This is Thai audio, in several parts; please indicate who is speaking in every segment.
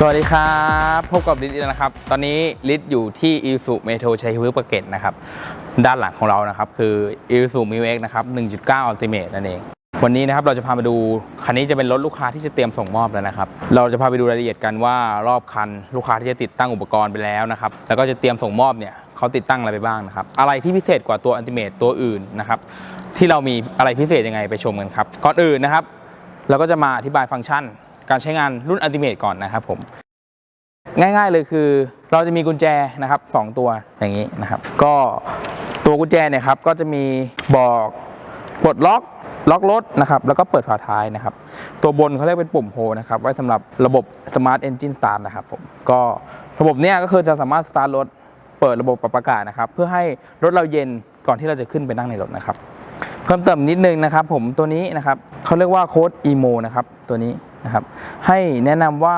Speaker 1: สวัสดีครับ พบกับลิศอีกแล้วนะครับ ตอนนี้ลิศอยู่ที่อิสุเมโทชัยวิวประเกตนะครับ ด้านหลังของเรานะครับ คืออิสุมิวเอ็กนะครับ 1.9 Ultimate นั่นเอง วันนี้นะครับเราจะพามาดู คันนี้จะเป็นรถลูกค้าที่จะเตรียมส่งมอบแล้วนะครับ เราจะพาไปดูรายละเอียดกันว่ารอบคันลูกค้าที่จะติดตั้งอุปกรณ์ไปแล้วนะครับ แล้วก็จะเตรียมส่งมอบเนี่ยเขาติดตั้งอะไรไปบ้างนะครับ อะไรที่พิเศษกว่าตัว Ultimate ตัวอื่นนะครับที่เรามีอะไรพิเศษยังไงไปชมกันครับก่อนอื่นนะครับ เราก็จะมาอธิบายฟังก์ชัน การใช้งานรุ่น Ultimate ก่อนนะครับผมง่ายๆเลยคือเราจะมีกุญแจนะครับสองตัวอย่างนี้นะครับ ก็ตัวกุญแจเนี่ยครับก็จะมีบอกปลดล็อกล็อกรถนะครับแล้วก็เปิดฝาท้ายนะครับ ตัวบนเขาเรียกเป็นปุ่มโฮนะครับ ไว้สำหรับระบบ Smart Engine Start นะครับผมก็ระบบเนี้ยก็คือจะสามารถสตาร์ทรถเปิดระบบปรับอากาศนะครับ เพื่อให้รถเราเย็นก่อนที่เราจะขึ้นไปนั่งในรถนะครับ เพิ่มเติมนิดนึงนะครับ ผมตัวนี้นะครับเขาเรียกว่าโค้ด EMO นะครับตัวนี้ นะครับ ให้แนะนำว่า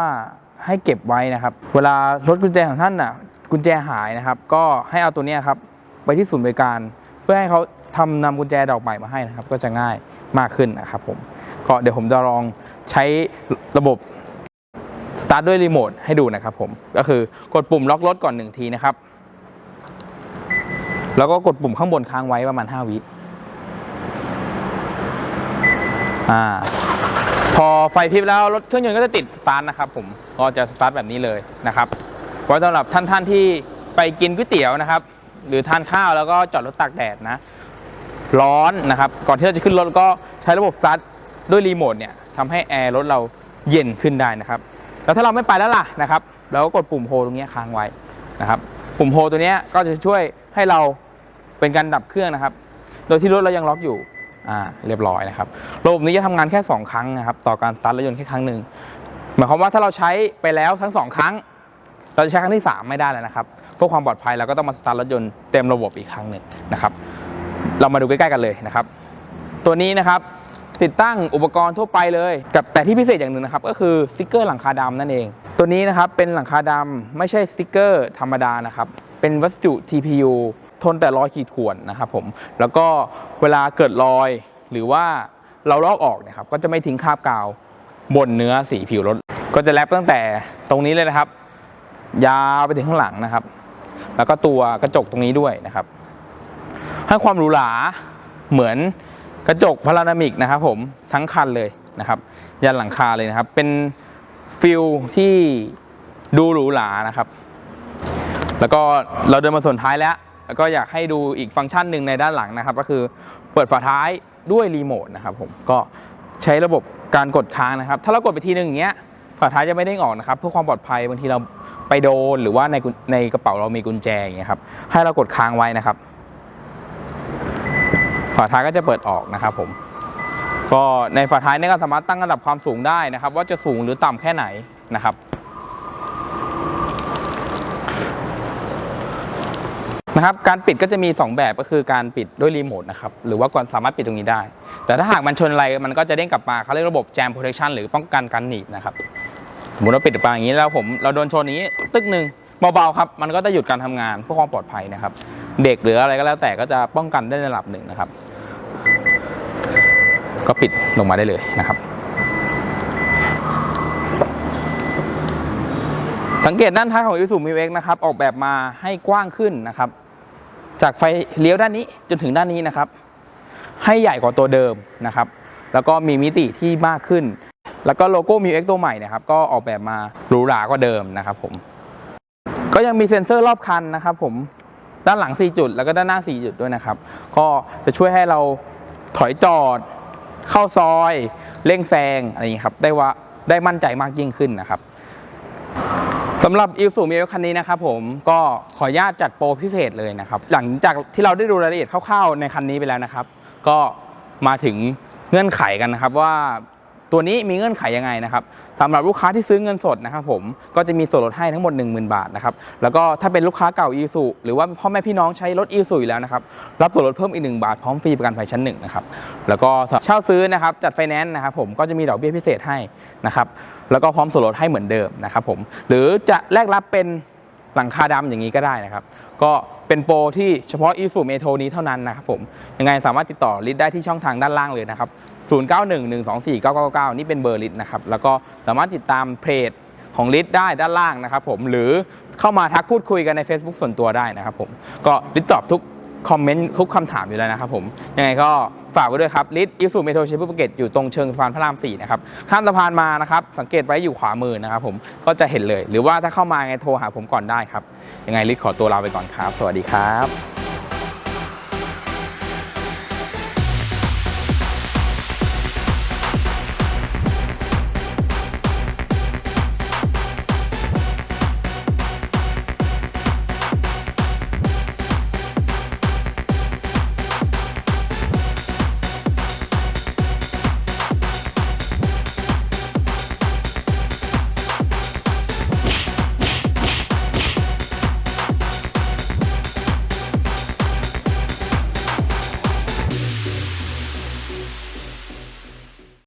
Speaker 1: ให้เก็บไว้นะครับ เวลารถกุญแจของท่านน่ะ กุญแจหายนะครับ ก็ให้เอาตัวนี้ครับไปที่ศูนย์บริการ เพื่อให้เขาทำนำกุญแจดอกใหม่มาให้นะครับ ก็จะง่ายมากขึ้นนะครับผมก็เดี๋ยวผมจะลองใช้ระบบสตาร์ทด้วยรีโมทให้ดูนะครับผมก็คือกดปุ่มล็อกรถก่อนหนึ่งทีนะครับ แล้วก็กดปุ่มข้างบนค้างไว้ประมาณ 5 วิอ่า อไฟพริบแล้วรถเครื่องยนต์ก็จะติดสตาร์ทนะครับผมก็จะสตาร์ทแบบนี้เลยนะครับไว้สำหรับท่านท่านที่ไปกินก๋วยเตี๋ยวนะครับ หรือทานข้าวแล้วก็จอดรถตากแดดนะ ร้อนนะครับ ก่อนที่เราจะขึ้นรถก็ใช้ระบบสตาร์ทด้วยรีโมทเนี่ยทำให้แอร์รถเราเย็นขึ้นได้นะครับ แล้วถ้าเราไม่ไปแล้วล่ะนะครับเราก็กดปุ่มโฮตรงนี้ค้างไว้นะครับ ปุ่มโฮตัวนี้ก็จะช่วยให้เราเป็นการดับเครื่องนะครับ โดยที่รถเรายังล็อกอยู่ อ่าเรียบร้อยนะครับระบบนี้จะทำงานแค่ 2 ครั้งนะครับต่อการสตาร์ทรถยนต์แค่ครั้งหนึ่งหมายความว่าถ้าเราใช้ไปแล้วทั้ง 2 ครั้ง เราจะใช้ครั้งที่ 3 ไม่ได้แล้วนะครับเพื่อความปลอดภัยเราก็ต้องมาสตาร์ทรถยนต์เต็มระบบอีกครั้งหนึ่งนะครับเรามาดูใกล้ๆกันเลยนะครับ ตัวนี้นะครับติดตั้งอุปกรณ์ทั่วไปเลยกับแต่ที่พิเศษอย่างหนึ่งนะครับ ก็คือสติกเกอร์หลังคาดำนั่นเอง ตัวนี้นะครับเป็นหลังคาดำไม่ใช่สติกเกอร์ธรรมดานะครับเป็นวัสดุ TPU ทนแต่รอยขีดข่วนนะครับผมแล้วก็เวลาเกิดรอยหรือว่าเราลอกออกเนะครับก็จะไม่ทิ้งคราบกาวบนเนื้อสีผิวรถ ก็จะแลบตั้งแต่ตรงนี้เลยนะครับ ยาวไปถึงข้างหลังนะครับ แล้วก็ตัวกระจกตรงนี้ด้วยนะครับ ให้ความหรูหราเหมือนกระจกพารานามิกนะครับผมทั้งคันเลยนะครับ ยันหลังคาเลยนะครับ เป็นฟิลที่ดูหรูหรานะครับ แล้วก็เราเดินมาส่วนท้ายแล้ว แล้วก็อยากให้ดูอีกฟังก์ชันหนึ่งในด้านหลังนะครับ ก็คือเปิดฝาท้ายด้วยรีโมทนะครับผมก็ใช้ระบบการกดค้างนะครับ ถ้าเรากดไปทีนึงอย่างเงี้ยฝาท้ายจะไม่ได้งออกนะครับ เพื่อความปลอดภัยบางทีเราไปโดนหรือว่าในในกระเป๋าเรามีกุญแจอย่างเงี้ยครับให้เรากดค้างไว้นะครับ ฝาท้ายก็จะเปิดออกนะครับผมก็ในฝาท้ายเนี่ยก็สามารถตั้งระดับความสูงได้นะครับ ว่าจะสูงหรือต่ำแค่ไหนนะครับ นะครับการปิดก็จะมี 2 แบบก็คือการปิดด้วยรีโมทนะครับหรือว่าก่อนสามารถปิดตรงนี้ได้ แต่ถ้าหากมันชนอะไรมันก็จะเด้งกลับมาเขาเรียกระบบ jam protection หรือป้องกันการหนีบนะครับสมมติเราปิดไปอย่างนี้แล้วผมเราโดนชนนี้ตึกหนึ่งเบาๆครับมันก็จะหยุดการทำงานเพื่อความปลอดภัยนะครับ เด็กหรืออะไรก็แล้วแต่ก็จะป้องกันได้ในระดับหนึ่งนะครับ ก็ปิดลงมาได้เลยนะครับ สังเกตด้านท้ายของ Isuzu m i x นะครับออกแบบมาให้กว้างขึ้นนะครับ จากไฟเลี้ยวด้านนี้จนถึงด้านนี้นะครับ ให้ใหญ่กว่าตัวเดิมนะครับ แล้วก็มีมิติที่มากขึ้น แล้วก็โลโก้ m i x ตัวใหม่นะครับ ก็ออกแบบมาหรูหรากว่าเดิมนะครับผมก็ยังมีเซ็นเซอร์รอบคันนะครับ ผมด้านหลัง 4 จุด แล้วก็ด้านหน้า 4 จุดด้วยนะครับ ก็จะช่วยให้เราถอยจอด เข้าซอยเร่งแซงอะไรอย่างนี้ครับ ได้ว่าได้มั่นใจมากยิ่งขึ้นนะครับ สำหรับอิลสูมีคันนี้นะครับผมก็ขออนุญาตจัดโปรพิเศษเลยนะครับ หลังจากที่เราได้ดูรายละเอียดคร่าวๆในคันนี้ไปแล้วนะครับ ก็มาถึงเงื่อนไขกันนะครับว่า ตัวนี้มีเงื่อนไขยังไงนะครับสำหรับลูกค้าที่ซื้อเงินสดนะครับผมก็จะมีส่วนลดให้ทั้งหมด 10,000 บาทนะครับแล้วก็ถ้าเป็นลูกค้าเก่าอีสุหรือว่าพ่อแม่พี่น้องใช้รถอีสุอยู่แล้วนะครับรับส่วนลดเพิ่มอีก 1 บาทพร้อมฟรีประกันภัยชั้นหนึ่งนะครับแล้วก็เช่าซื้อนะครับจัดไฟแนนซ์นะครับผมก็จะมีดอกเบี้ยพิเศษให้นะครับแล้วก็พร้อมส่วนลดให้เหมือนเดิมนะครับผมหรือจะแลกรับเป็นหลังคาดำอย่างนี้ก็ได้นะครับ ก็เป็นโปรที่เฉพาะอีสูเมโทนี้เท่านั้นนะครับผมยังไงสามารถติดต่อลิได้ที่ช่องทางด้านล่างเลยนะครับ 0911249999 นี่เป็นเบอร์ลิศนะครับ แล้วก็สามารถติดตามเพจของลิศได้ด้านล่างนะครับผม หรือเข้ามาทักพูดคุยกันใน Facebook ส่วนตัวได้นะครับผม ก็ลิศตอบทุกคอมเมนต์ทุกคำถามอยู่แล้วนะครับผม ยังไงก็ฝากไว้ด้วยครับลิศอิสุเมโทรเชฟภูเก็ตอยู่ตรงเชิงสะพานพระราม4นะครับ ข้ามสะพานมานะครับ สังเกตไว้อยู่ขวามือนะครับผมก็จะเห็นเลย หรือว่าถ้าเข้ามาไงโทรหาผมก่อนได้ครับ ยังไงลิศขอตัวลาไปก่อนครับ สวัสดีครับ